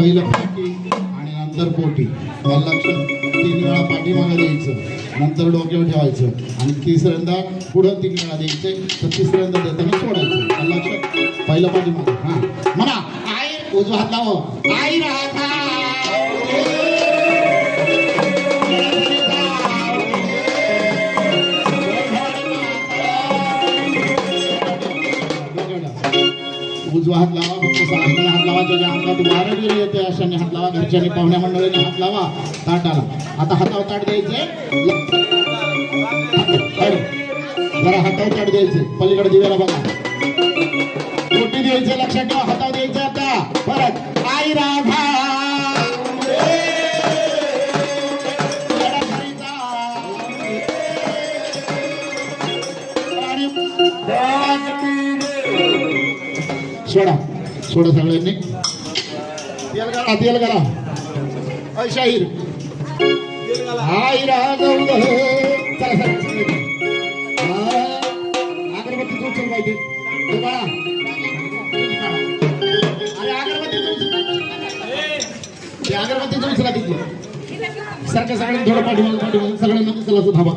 पहिलं पाठी आणि नंतर पोटी. लक्षात तीन वेळा पाठीमागा द्यायचं. नंतर डोक्यावर ठेवायचं. आणि तिसऱ्यांदा पुढं तीन वेळा द्यायचे. तर तिसऱ्यांदा देताना सोडायचं. लक्षात पहिलं पाठीमागं हा. म्हणा आई उजवा हात आई राहता उजवा हात लावा फक्त सासऱ्याने हात लावा त्याच्या अंगात वारं गेले येते अशाने हात लावा घरच्याने पाहुण्या मंडळीने हात लावा ताटाला. आता हातावर ताट द्यायचे. जरा हातावर ताट द्यायचे. पलीकडे दिव्याला बघा. कोटी द्यायचे लक्षात ठेवा हातावर द्यायचे आता. परत आई राग सोडा. सोडा सगळ्यांनी. तेल घाला तेल घाला. अय शाहीर. चला अगरबत्ती तू पाहिजे अरे अगरबत्ती अगरबत्ती सारखं सगळ्यांनी थोडं पाठीमागे पाठीमागे. सगळ्यांना उचला असं थांबा.